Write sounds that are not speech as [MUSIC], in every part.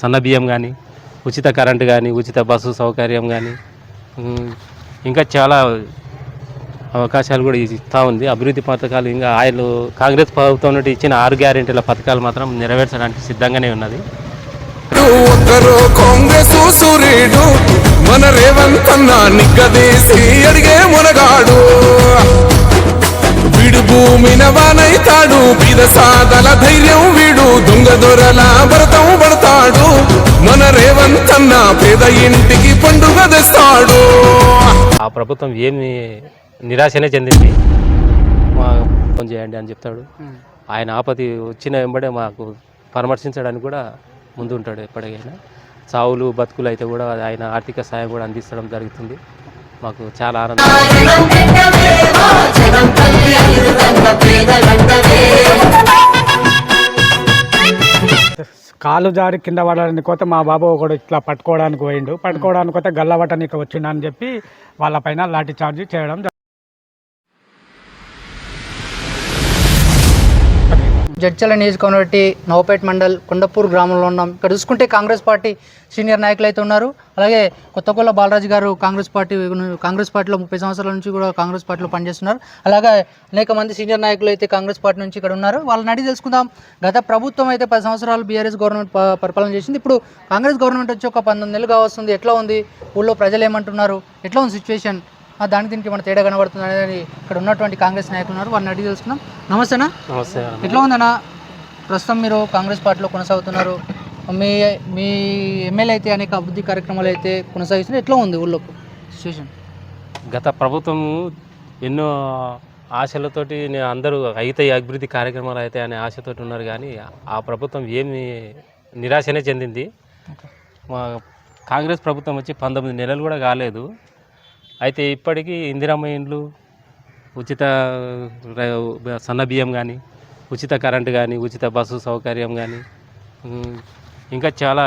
సన్న బియ్యం కానీ ఉచిత కరెంటు కానీ ఉచిత బస్సు సౌకర్యం కానీ ఇంకా చాలా అవకాశాలు కూడా ఇస్తూ ఉంది. అభివృద్ధి పథకాలు ఇంకా ఆయన కాంగ్రెస్ ప్రభుత్వం నుండి ఇచ్చిన ఆరు గ్యారెంటీల పథకాలు మాత్రం నెరవేర్చడానికి సిద్ధంగానే ఉన్నది. కాంగ్రెస్ సూర్యుడు మన రేవంత్ అన్న నిగ్గదీసి అడిగే మునగాడు. బీద సాదల ధైర్యం వీడు. దొంగ దొరల భరతం పడతాడు. మన రేవంత్ అన్న పేద ఇంటికి పండుగ తెస్తాడు. ఆ ప్రభుత్వం ఏమి నిరాశనే చెందింది. మా ఫోన్ చేయండి అని చెప్తాడు. ఆయన ఆపతి వచ్చిన వెంబడే మాకు పరామర్శించడానికి కూడా ముందు ఉంటాడు ఎప్పటికైనా. చావులు బతుకులు అయితే కూడా ఆయన ఆర్థిక సాయం కూడా అందించడం జరుగుతుంది. మాకు చాలా ఆనందం. కాలు జారి కింద పడడానికి పోతే మా బాబు ఒకడు ఇట్లా పట్టుకోవడానికి పోయిండు. పట్టుకోవడానికి పోతే గల్లవటానికి వచ్చిండు అని చెప్పి వాళ్ళపైన లాఠీ చార్జ్ చేయడం జడ్చల నియోజకవర్గం నవపేట మండల్ కొండపూర్ గ్రామంలో ఉన్నాం. ఇక్కడ చూసుకుంటే కాంగ్రెస్ పార్టీ సీనియర్ నాయకులు అయితే ఉన్నారు. అలాగే కొత్తకొల్ల బాలరాజు గారు కాంగ్రెస్ పార్టీ కాంగ్రెస్ పార్టీలో ముప్పై సంవత్సరాల నుంచి కూడా కాంగ్రెస్ పార్టీలో పనిచేస్తున్నారు. అలాగే అనేక మంది సీనియర్ నాయకులు అయితే కాంగ్రెస్ పార్టీ నుంచి ఇక్కడ ఉన్నారు. వాళ్ళని అడిగి తెలుసుకుందాం. గత ప్రభుత్వం అయితే పది సంవత్సరాలు బీఆర్ఎస్ గవర్నమెంట్ పరిపాలన చేసింది. ఇప్పుడు కాంగ్రెస్ గవర్నమెంట్ వచ్చి ఒక పంతొమ్మిది నెలలుగా వస్తుంది. ఎట్లా ఉంది? ఊళ్ళో ప్రజలు ఏమంటున్నారు? ఎట్లా ఉంది సిచ్యువేషన్ దానికి దీనికి మన తేడా కనబడుతుంది అనేది ఇక్కడ ఉన్నటువంటి కాంగ్రెస్ నాయకులు ఉన్నారు. వాళ్ళని అడిగి తెలుసుకుందాం. నమస్తేనా నమస్తే ఎట్లా ఉందన్న? ప్రస్తుతం మీరు కాంగ్రెస్ పార్టీలో కొనసాగుతున్నారు. మీ మీ ఎమ్మెల్యే అయితే అనేక అభివృద్ధి కార్యక్రమాలు అయితే కొనసాగిస్తున్నారు. ఎట్లా ఉంది ఊళ్ళో సిచ్యువేషన్ గత ప్రభుత్వం ఎన్నో ఆశలతోటి నే- అందరూ అయితే అభివృద్ధి కార్యక్రమాలు అయితే అనే ఆశతోటి ఉన్నారు కానీ ఆ ప్రభుత్వం ఏమి నిరాశనే చెందింది. మా కాంగ్రెస్ ప్రభుత్వం వచ్చి పంతొమ్మిది నెలలు కూడా కాలేదు. అయితే ఇప్పటికీ ఇందిరమ్మ ఇండ్లు ఉచిత సన్నబియ్యం సన్న బియ్యం కానీ ఉచిత కరెంటు కానీ ఉచిత బస్సు సౌకర్యం కానీ ఇంకా చాలా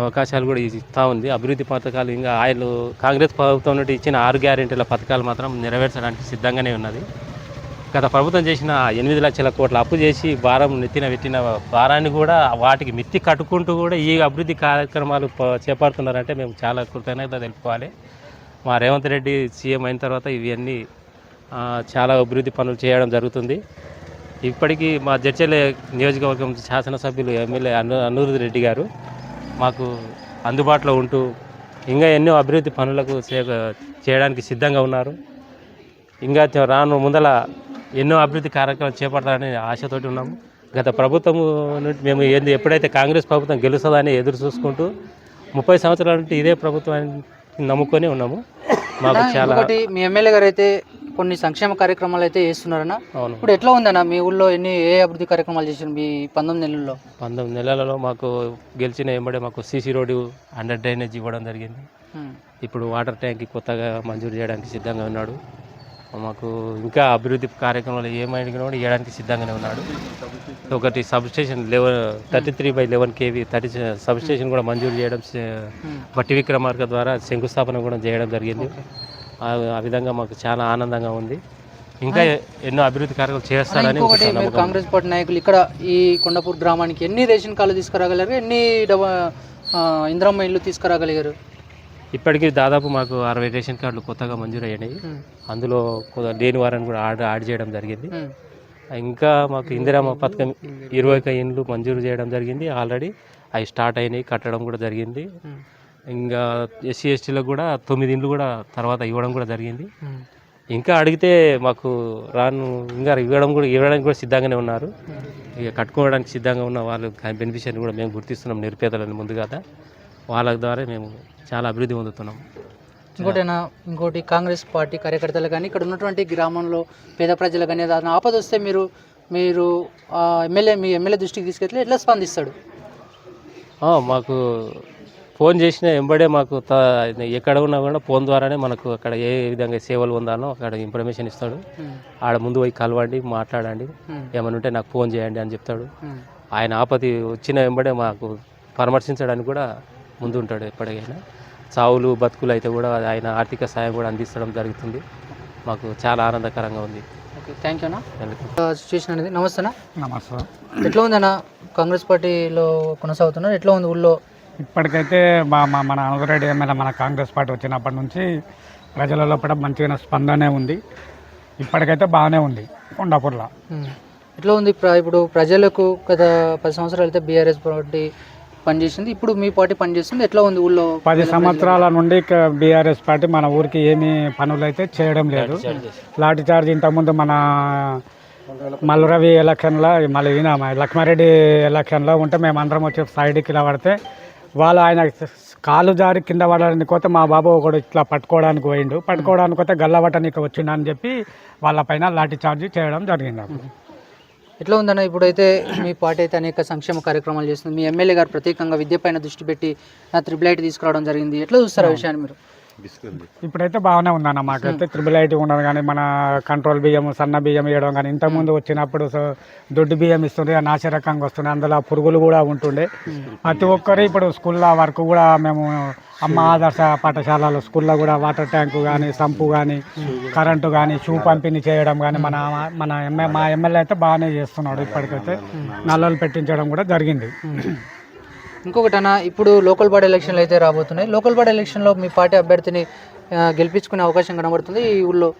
అవకాశాలు కూడా ఇస్తూ ఉంది. అభివృద్ధి పథకాలు ఇంకా ఆయన కాంగ్రెస్ ప్రభుత్వం నుండి ఇచ్చిన ఆరు గ్యారెంటీల పథకాలు మాత్రం నెరవేర్చడానికి సిద్ధంగానే ఉన్నది. గత ప్రభుత్వం చేసిన ఎనిమిది లక్షల కోట్ల అప్పు చేసి భారం నెత్తిన పెట్టిన భారాన్ని కూడా వాటికి మిత్తి కట్టుకుంటూ కూడా ఈ అభివృద్ధి కార్యక్రమాలు చేపడుతున్నారంటే మేము చాలా కృతజ్ఞత తెలుపుకోవాలి. మా రేవంత్ రెడ్డి సీఎం అయిన తర్వాత ఇవన్నీ చాలా అభివృద్ధి పనులు చేయడం జరుగుతుంది. ఇప్పటికీ మా జడ్చర్ల నియోజకవర్గం శాసనసభ్యులు ఎమ్మెల్యే అను అనూరుద్ రెడ్డి గారు మాకు అందుబాటులో ఉంటూ ఇంకా ఎన్నో అభివృద్ధి పనులకు చేయడానికి సిద్ధంగా ఉన్నారు. ఇంకా రాను ముందల ఎన్నో అభివృద్ధి కార్యక్రమాలు చేపడతారని ఆశతోటి ఉన్నాము. గత ప్రభుత్వం నుండి మేము ఏంది ఎప్పుడైతే కాంగ్రెస్ ప్రభుత్వం గెలుస్తుందని ఎదురు చూసుకుంటూ ముప్పై సంవత్సరాల నుండి ఇదే ప్రభుత్వాన్ని నమ్ముకొని ఉన్నాము. మాకు చాలా ఒకటి మీ ఎమ్మెల్యే గారు అయితే కొన్ని సంక్షేమ కార్యక్రమాలు అయితే చేస్తున్నారన్న. అవును. ఇప్పుడు ఎట్లా ఉందన్న మీ ఊళ్ళో ఎన్ని ఏ అభివృద్ధి కార్యక్రమాలు చేశారు మీ పంతొమ్మిది నెలల్లో? పంతొమ్మిది నెలలలో మాకు గెలిచిన వెంబడే మాకు సీసీ రోడ్డు అండర్ డ్రైనేజ్ ఇవ్వడం జరిగింది. ఇప్పుడు వాటర్ ట్యాంక్ కొత్తగా మంజూరు చేయడానికి సిద్ధంగా ఉన్నాడు. మాకు ఇంకా అభివృద్ధి కార్యక్రమాలు ఏమైనా కూడా ఇవ్వడానికి సిద్ధంగానే ఉన్నాడు. ఒకటి substation eleven thirty three by eleven KV thirty substation కూడా మంజూరు చేయడం. బట్టి విక్రమార్క ద్వారా శంకుస్థాపన కూడా చేయడం జరిగింది. ఆ విధంగా మాకు చాలా ఆనందంగా ఉంది. ఇంకా ఎన్నో అభివృద్ధి కార్యక్రమాలు చేస్తారని. కాంగ్రెస్ పార్టీ నాయకులు ఇక్కడ ఈ కొండపూర్ గ్రామానికి ఎన్ని రేషన్ కార్డులు తీసుకురాగలిగారు? ఎన్ని ఇందిరమ్మ ఇల్లు తీసుకురాగలిగారు? ఇప్పటికీ దాదాపు మాకు అరవై రేషన్ కార్డులు కొత్తగా మంజూరు అయినాయి ఉమ్. అందులో లేని వారిని కూడా యాడ్ యాడ్ చేయడం జరిగింది. ఇంకా మాకు ఇందిరామ పథకం ఇరవై ఒక ఇండ్లు మంజూరు చేయడం జరిగింది ఆల్రెడీ అవి స్టార్ట్ అయినాయి కట్టడం కూడా జరిగింది. ఇంకా ఎస్సీ ఎస్టీలకు కూడా తొమ్మిది ఇండ్లు కూడా తర్వాత ఇవ్వడం కూడా జరిగింది. ఇంకా అడిగితే మాకు రాను ఇంకా ఇవ్వడం కూడా ఇవ్వడానికి కూడా సిద్ధంగానే ఉన్నారు ఇక కట్టుకోవడానికి సిద్ధంగా ఉన్న వాళ్ళు బెనిఫిషియర్ని కూడా మేము గుర్తిస్తున్నాం నిరుపేదలని ముందు కదా వాళ్ళ ద్వారా మేము చాలా అభివృద్ధి పొందుతున్నాం ఇంకోటేనా ఇంకోటి కాంగ్రెస్ పార్టీ కార్యకర్తలు కానీ ఇక్కడ ఉన్నటువంటి గ్రామంలో పేద ప్రజలు కానీ ఏదైనా ఆపద వస్తే మీరు మీరు ఎమ్మెల్యే మీ ఎమ్మెల్యే దృష్టికి తీసుకెళ్తే ఎట్లా స్పందిస్తాడు మాకు ఫోన్ చేసిన వెంబడే మాకు ఎక్కడ ఉన్నా కూడా ఫోన్ ద్వారానే మనకు అక్కడ ఏ విధంగా సేవలు పొందాలో అక్కడ ఇన్ఫర్మేషన్ ఇస్తాడు. ఆడ ముందు పోయి కలవండి మాట్లాడండి. ఏమైనా ఉంటే నాకు ఫోన్ చేయండి అని చెప్తాడు. ఆయన ఆపతి వచ్చిన వెంబడే మాకు పరామర్శించడానికి కూడా ముందు ఉంటాడు ఎప్పటికైనా. చావులు బతుకులు అయితే కూడా ఆయన ఆర్థిక సాయం కూడా అందించడం జరుగుతుంది. మాకు చాలా ఆనందకరంగా ఉంది. ఓకే థ్యాంక్ యూ అన్న. వెల్కమ్. సిచ్యువేషన్ అనేది నమస్తే ఎట్లా ఉందన్న కాంగ్రెస్ పార్టీలో కొనసాగుతున్నారు. ఎట్లా ఉంది ఊళ్ళో? ఇప్పటికైతే మా మా మన అనుగురెడ్డి ఎమ్మెల్యే మన కాంగ్రెస్ పార్టీ వచ్చినప్పటి నుంచి ప్రజల లోపల మంచిగా స్పందనే ఉంది. ఇప్పటికైతే బాగానే ఉంది కొండాపూర్లో. ఎట్లా ఉంది ఇప్పుడు ప్రజలకు గత పది సంవత్సరాలు అయితే బీఆర్ఎస్ పార్టీ పనిచేసింది? ఇప్పుడు మీ పార్టీ పనిచేస్తుంది? ఎట్లా ఉంది ఊళ్ళో పది సంవత్సరాల నుండి బీఆర్ఎస్ పార్టీ మన ఊరికి ఏమీ పనులు అయితే చేయడం లేదు. లాఠీ చార్జ్ ఇంతకుముందు మన మల్లురవి ఎలక్షన్లో మళ్ళీ లక్ష్మారెడ్డి ఎలక్షన్లో ఉంటే మేము అందరం వచ్చి సైడ్కి ఇలా పడితే వాళ్ళు ఆయన కాలు జారి కింద పడడానికి పోతే మా బాబు ఒకడు ఇట్లా పట్టుకోవడానికి పోయిండు. పట్టుకోవడానికి పోతే గల్లబట్టనికి వచ్చిండు అని చెప్పి వాళ్ళపైన లాఠీ చార్జ్ చేయడం జరిగింది. ఎట్లా ఉందన్న ఇప్పుడైతే మీ పార్టీ అయితే అనేక సంక్షేమ కార్యక్రమాలు చేస్తుంది. మీ ఎమ్మెల్యే గారు ప్రత్యేకంగా విద్యపైన దృష్టి పెట్టి త్రిబుల్ ఐటీ తీసుకురావడం జరిగింది. ఎట్లా చూస్తారు ఆ విషయాన్ని మీరు? ఇప్పుడైతే బాగానే ఉందన్న మాకైతే త్రిబుల్ ఐటీ ఉండదు కానీ మన కంట్రోల్ బియ్యం సన్న బియ్యం వేయడం కానీ ఇంతకుముందు వచ్చినప్పుడు సో దొడ్డు బియ్యం ఇస్తుండే ఆ నాసి రకంగా వస్తుండే అందులో పురుగులు కూడా ఉంటుండే. ప్రతి ఒక్కరు ఇప్పుడు స్కూల్లో వరకు కూడా మేము అమ్మ ఆదర్శ పాఠశాలలో స్కూల్లో కూడా వాటర్ ట్యాంకు కానీ సంపు కానీ కరెంటు కానీ షూ పంపిణీ చేయడం కానీ మన మన ఎమ్మె మా ఎమ్మెల్యే అయితే బాగానే చేస్తున్నాడు ఇప్పటికైతే. నల్లలు పెట్టించడం కూడా జరిగింది. ఇంకొకటి అన్న ఇప్పుడు లోకల్ బాడీ ఎలక్షన్లు అయితే రాబోతున్నాయి. లోకల్ బాడీ ఎలక్షన్లో మీ పార్టీ అభ్యర్థిని గెలిపించుకునే అవకాశం కనబడుతుంది ఈ ఊళ్ళో.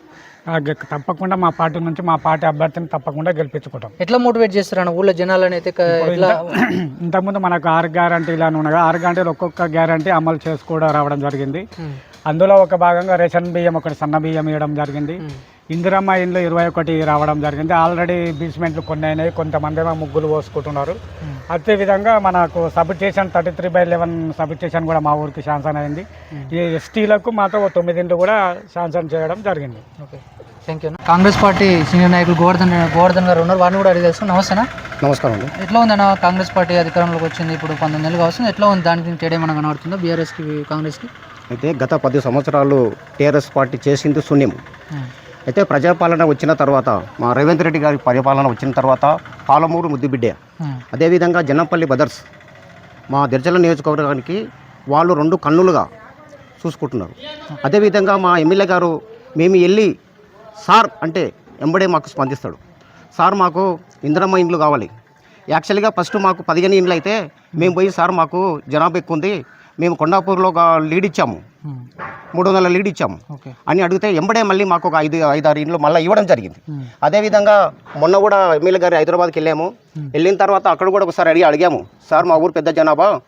తప్పకుండా మా పార్టీ నుంచి మా పార్టీ అభ్యర్థిని తప్పకుండా గెలిపించుకుంటాం. ఎట్లా మోటివేట్ చేస్తారన్న ఊళ్ళో జనాలని అయితే [CLEARS THROAT] ఇంతకుముందు మనకు ఆరు గ్యారంటీలు అని ఉండగా ఆరు గ్యారంటీలు ఒక్కొక్క గ్యారంటీ అమలు చేసి కూడా రావడం జరిగింది. అందులో ఒక భాగంగా రేషన్ బియ్యం ఒకటి సన్న బియ్యం ఇవ్వడం జరిగింది. ఇందిరమ్మ ఇండ్లు ఇరవై ఒకటి రావడం జరిగింది. ఆల్రెడీ బీస్మెంట్లు కొన్ని అయినాయి. కొంతమంది ఏమో ముగ్గులు పోసుకుంటున్నారు. అదేవిధంగా మనకు substation thirty three by eleven substation కూడా మా ఊరికి శాంక్షన్ అయింది. ఈ ఎస్టీలకు మాతో ఓ తొమ్మిది ఇండ్లు కూడా శాంక్షన్ చేయడం జరిగింది. Okay thank you Congress party senior నాయకులు గోవర్ధన్ గోవర్ధన్ గారు ఉన్నారు. వారిని కూడా అడిగి తెలుసు నమస్తేనా? నమస్కారం అండి. ఎట్లా ఉందన్న కాంగ్రెస్ పార్టీ అధికారంలోకి వచ్చింది? ఇప్పుడు పంతొమ్మిది నెలలు వస్తుంది. ఎట్లా ఉంది? దానికి తేడా ఏమైనా కనబడుతుందా? బీఆర్ఎస్కి కాంగ్రెస్కి? అయితే గత పది సంవత్సరాలు టీఆర్ఎస్ పార్టీ చేసింది శూన్యం అయితే ప్రజాపాలన వచ్చిన తర్వాత మా రేవంత్ రెడ్డి గారి పరిపాలన వచ్చిన తర్వాత పాలమూరు ముద్దుబిడ్డే. అదేవిధంగా జనంపల్లి బదర్స్ మా దిర్జల నియోజకవర్గానికి వాళ్ళు రెండు కన్నులుగా చూసుకుంటున్నారు. అదేవిధంగా మా ఎమ్మెల్యే గారు మేము వెళ్ళి సార్ అంటే ఎంబడే మాకు స్పందిస్తాడు. సార్ మాకు ఇందిరమ్మ ఇండ్లు కావాలి. యాక్చువల్గా ఫస్ట్ మాకు పదిహేను ఇండ్లు అయితే మేము పోయి సార్ మాకు జనాభా ఎక్కువ ఉంది మేము కొండాపూర్లో లీడ్ ఇచ్చాము. మూడు వందల లీడ్ ఇచ్చాము. అని అడిగితే ఎంబడే మళ్ళీ మాకు ఒక ఐదు ఐదారు ఇండ్లు మళ్ళీ ఇవ్వడం జరిగింది. అదేవిధంగా మొన్న కూడా ఎమ్మెల్యే గారు హైదరాబాద్కి వెళ్ళాము. వెళ్ళిన తర్వాత అక్కడ కూడా ఒకసారి అడిగి అడిగాము. సార్ మా ఊరు పెద్ద జనాభా.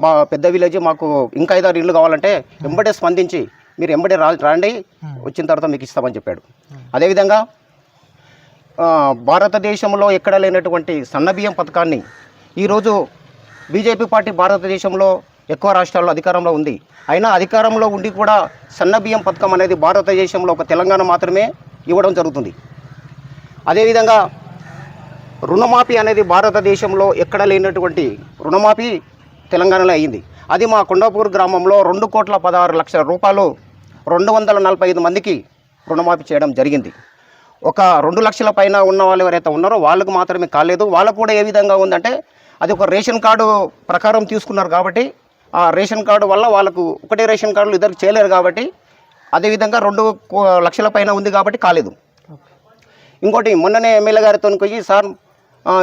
మా పెద్ద విలేజ్ మాకు ఇంకా ఐదారు ఇండ్లు కావాలంటే ఎంబడే స్పందించి మీరు ఎంబడే రా రాండి. వచ్చిన తర్వాత మీకు ఇస్తామని చెప్పాడు. అదేవిధంగా భారతదేశంలో ఎక్కడ లేనటువంటి సన్నబియ్యం పథకాన్ని ఈరోజు బీజేపీ పార్టీ భారతదేశంలో ఎక్కువ రాష్ట్రాల్లో అధికారంలో ఉంది. అయినా అధికారంలో ఉండి కూడా సన్నబియ్యం పథకం అనేది భారతదేశంలో ఒక తెలంగాణ మాత్రమే ఇవ్వడం జరుగుతుంది. అదేవిధంగా రుణమాఫీ అనేది భారతదేశంలో ఎక్కడ లేనటువంటి రుణమాఫీ తెలంగాణలో అయ్యింది అది మా కొండాపూర్ గ్రామంలో రెండు కోట్ల పదహారు లక్షల రూపాయలు రెండు వందల నలభై ఐదు మందికి రుణమాఫీ చేయడం జరిగింది. ఒక రెండు లక్షల పైన ఉన్న వాళ్ళు ఎవరైతే ఉన్నారో వాళ్ళకు మాత్రమే కాలేదు. వాళ్ళకు కూడా ఏ విధంగా ఉందంటే అది ఒక రేషన్ కార్డు ప్రకారం తీసుకున్నారు కాబట్టి ఆ రేషన్ కార్డు వల్ల వాళ్ళకు ఒకటే రేషన్ కార్డులు ఇద్దరు చేయలేరు కాబట్టి అదేవిధంగా రెండు లక్షల పైన ఉంది కాబట్టి కాలేదు. ఇంకోటి మొన్ననే ఎమ్మెల్యే గారితో పోయి సార్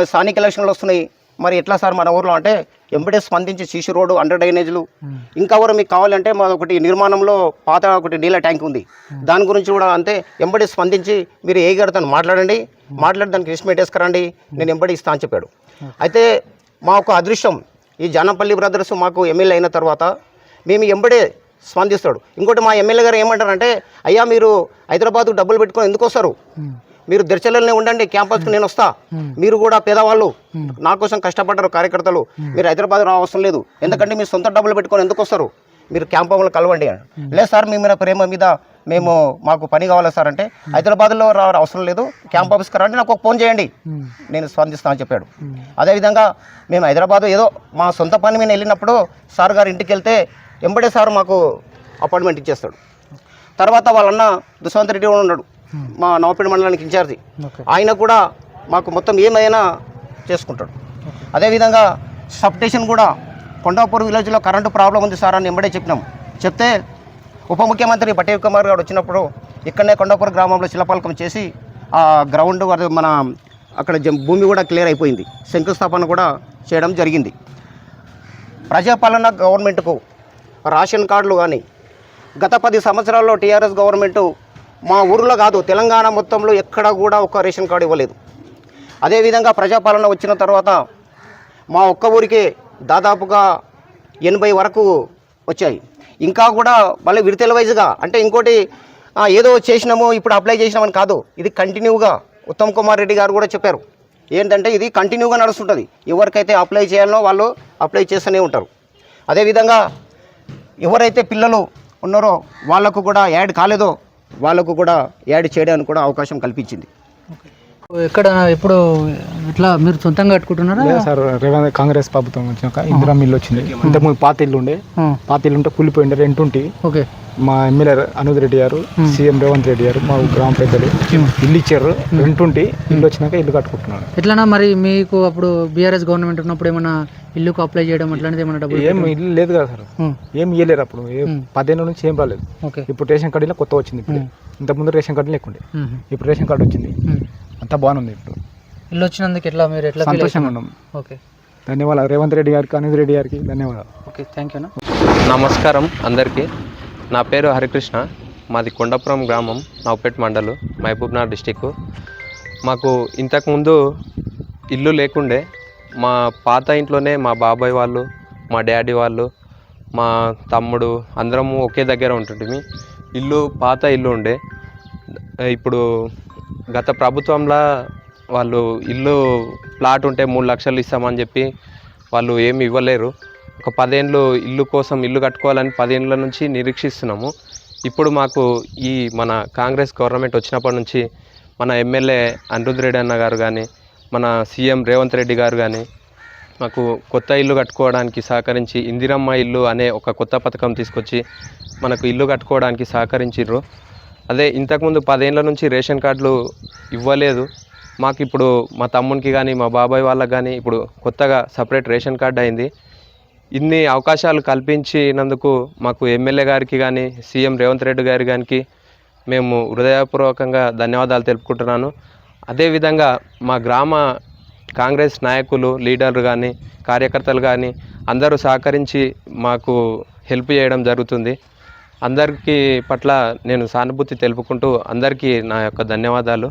స్థానిక ఎలక్షన్లు వస్తున్నాయి. మరి ఎట్లా సార్ మన ఊర్లో అంటే ఎంబడే స్పందించి సీసీ రోడ్డు అండర్ డ్రైనేజ్లు ఇంకా ఎవరు మీకు కావాలంటే మా ఒకటి నిర్మాణంలో పాత ఒకటి నీళ్ళ ట్యాంక్ ఉంది. దాని గురించి కూడా అంతే ఎంబడి స్పందించి మీరు ఏ గారితో మాట్లాడండి. మాట్లాడి దానికి ఎస్టిమేట్ వేసుకురండి. నేను ఎంబడి ఇస్తా అని చెప్పాడు. అయితే మా ఒక అదృష్టం ఈ జానపల్లి బ్రదర్స్ మాకు ఎమ్మెల్యే అయిన తర్వాత మేము ఎంబడే స్పందిస్తాడు. ఇంకోటి మా ఎమ్మెల్యే గారు ఏమంటారంటే అయ్యా మీరు హైదరాబాద్ డబ్బులు పెట్టుకొని ఎందుకు వస్తారు? మీరు దర్శలనే ఉండండి క్యాంపస్కి నేను వస్తా. మీరు కూడా పేదవాళ్ళు. నా కోసం కష్టపడ్డారు కార్యకర్తలు. మీరు హైదరాబాద్ రావసరం లేదు. ఎందుకంటే మీరు సొంత డబ్బులు పెట్టుకొని ఎందుకు వస్తారు? మీరు క్యాంపంలో కలవండి అని. లేదు సార్ మీ మీద ప్రేమ మీద మేము మాకు పని కావాలి సార్ అంటే హైదరాబాద్లో రా అవసరం లేదు క్యాంప్ ఆఫీస్కి రండి నాకు ఒక ఫోన్ చేయండి. నేను స్పందిస్తా అని చెప్పాడు. అదేవిధంగా మేము హైదరాబాద్ ఏదో మా సొంత పని మీద వెళ్ళినప్పుడు సార్ గారి ఇంటికి వెళ్తే ఎంబడే సార్ మాకు అపాయింట్మెంట్ ఇచ్చేస్తాడు. తర్వాత వాళ్ళన్న దుష్వంత్ రెడ్డి కూడా ఉన్నాడు మా నవపేట మండలానికి ఇన్ఛార్జి. ఆయన కూడా మాకు మొత్తం ఏమైనా చేసుకుంటాడు. అదేవిధంగా సబ్ స్టేషన్ కూడా కొండాపూర్ విలేజ్లో కరెంటు ప్రాబ్లం ఉంది సార్ అని ఎంబడే చెప్పినాం. చెప్తే ఉప ముఖ్యమంత్రి పటేల్ కుమార్ గారు వచ్చినప్పుడు ఇక్కడనే కొండాపూర్ గ్రామంలో శిలపాలకం చేసి ఆ గ్రౌండ్ మన అక్కడ జం- భూమి కూడా క్లియర్ అయిపోయింది. శంకుస్థాపన కూడా చేయడం జరిగింది. ప్రజాపాలన గవర్నమెంట్కు రేషన్ కార్డులు కానీ గత పది సంవత్సరాల్లో టీఆర్ఎస్ గవర్నమెంటు మా ఊరిలో కాదు తెలంగాణ మొత్తంలో ఎక్కడ కూడా ఒక రేషన్ కార్డు ఇవ్వలేదు. అదేవిధంగా ప్రజాపాలన వచ్చిన తర్వాత మా ఒక్క ఊరికే దాదాపుగా ఎనభై వరకు వచ్చాయి. ఇంకా కూడా మళ్ళీ విడతల వైజ్గా అంటే ఇంకోటి ఏదో చేసినాము ఇప్పుడు అప్లై చేసినామని కాదు. ఇది కంటిన్యూగా ఉత్తమ్ కుమార్ రెడ్డి గారు కూడా చెప్పారు. ఏంటంటే ఇది కంటిన్యూగా నడుస్తుంటుంది. ఎవరికైతే అప్లై చేయాలనో వాళ్ళు అప్లై చేస్తూనే ఉంటారు. అదేవిధంగా ఎవరైతే పిల్లలు ఉన్నారో వాళ్ళకు కూడా యాడ్ కాలేదో వాళ్ళకు కూడా యాడ్ చేయడానికి కూడా అవకాశం కల్పించింది. ఎక్కడ ఇప్పుడు ఇట్లా మీరు సొంతంగా కట్టుకుంటున్నారా? లేదు సార్ రేవంత్ కాంగ్రెస్ ప్రభుత్వం వచ్చినాక ఇందిరా మిల్లు వచ్చింది ఇంతకుముందు పాత ఇల్లు ఉండే. పాత ఇల్లు ఉంటే కూలిపోయిండే రెంట్ ఉంటే. ఓకే. మా ఎమ్మెల్యే అనుద్ రెడ్డి గారు సీఎం రేవంత్ రెడ్డి గారు మా గ్రామ పెద్దలు ఇల్లు ఇచ్చారు రెంట్ ఉంటే ఇల్లు వచ్చినాక ఇల్లు కట్టుకుంటున్నాను. ఎట్లనా మరి మీకు అప్పుడు బీఆర్ఎస్ గవర్నమెంట్ ఉన్నప్పుడు ఏమన్నా ఇల్లుకు అప్లై చేయడం అట్లాంటిది ఏమన్నా డబ్బులు ఏం ఇల్లు లేదు కదా సార్. ఏం ఇయ్యలేరు అప్పుడు. ఏ- పదేళ్ళ నుంచి ఏం రాలేదు. ఓకే. ఇప్పుడు రేషన్ కార్డు ఇలా కొత్త వచ్చింది ఇప్పుడు. ఇంతకుముందు రేషన్ కార్డు లేకుండే. ఇప్పుడు రేషన్ కార్డు వచ్చింది. అంతా బాగుంది ఇప్పుడు. ఇల్లు వచ్చినందుకు ఎట్లా మీరు ఎట్లా సంతోషంగా ఉన్నాం? ఓకే ధన్యవాదాలు. రేవంత్ రెడ్డి గారికి అనుద్ రెడ్డి గారికి ధన్యవాదాలు. ఓకే థ్యాంక్ యూ నమస్కారం అందరికీ. నా పేరు హరికృష్ణ. మాది కొండపురం గ్రామం నవపేట్ మండలు మహబూబ్నగర్ డిస్టిక్ మాకు ఇంతకుముందు ఇల్లు లేకుండే మా పాత ఇంట్లోనే మా బాబాయ్ వాళ్ళు మా డాడీ వాళ్ళు మా తమ్ముడు అందరము ఒకే దగ్గర ఉంటుంటిమి. ఇల్లు పాత ఇల్లు ఉండే. ఇప్పుడు గత ప్రభుత్వంలో వాళ్ళు ఇల్లు ప్లాట్ ఉంటే మూడు లక్షలు ఇస్తామని చెప్పి వాళ్ళు ఏమి ఇవ్వలేరు. ఒక పదేళ్ళు ఇల్లు కోసం ఇల్లు కట్టుకోవాలని పదేళ్ళ నుంచి నిరీక్షిస్తున్నాము. ఇప్పుడు మాకు ఈ మన కాంగ్రెస్ గవర్నమెంట్ వచ్చినప్పటి నుంచి మన ఎమ్మెల్యే అనిరుద్ రెడ్డి అన్న గారు కానీ మన సీఎం రేవంత్ రెడ్డి గారు కానీ మాకు కొత్త ఇల్లు కట్టుకోవడానికి సహకరించి ఇందిరమ్మ ఇల్లు అనే ఒక కొత్త పథకం తీసుకొచ్చి మనకు ఇల్లు కట్టుకోవడానికి సహకరించారు అదే ఇంతకుముందు పదేళ్ళ నుంచి రేషన్ కార్డులు ఇవ్వలేదు. మాకు ఇప్పుడు మా తమ్మునికి కానీ మా బాబాయ్ వాళ్ళకి కానీ ఇప్పుడు కొత్తగా సపరేట్ రేషన్ కార్డు అయింది. ఇన్ని అవకాశాలు కల్పించినందుకు మాకు ఎమ్మెల్యే గారికి కానీ సీఎం రేవంత్ రెడ్డి గారి గారికి మేము హృదయపూర్వకంగా ధన్యవాదాలు తెలుపుకుంటున్నాను. అదేవిధంగా మా గ్రామ కాంగ్రెస్ నాయకులు లీడర్లు కానీ కార్యకర్తలు కానీ అందరూ సహకరించి మాకు హెల్ప్ చేయడం జరుగుతుంది. అందరికీ పట్ల నేను సానుభూతి తెలుపుకుంటూ అందరికీ నా యొక్క ధన్యవాదాలు.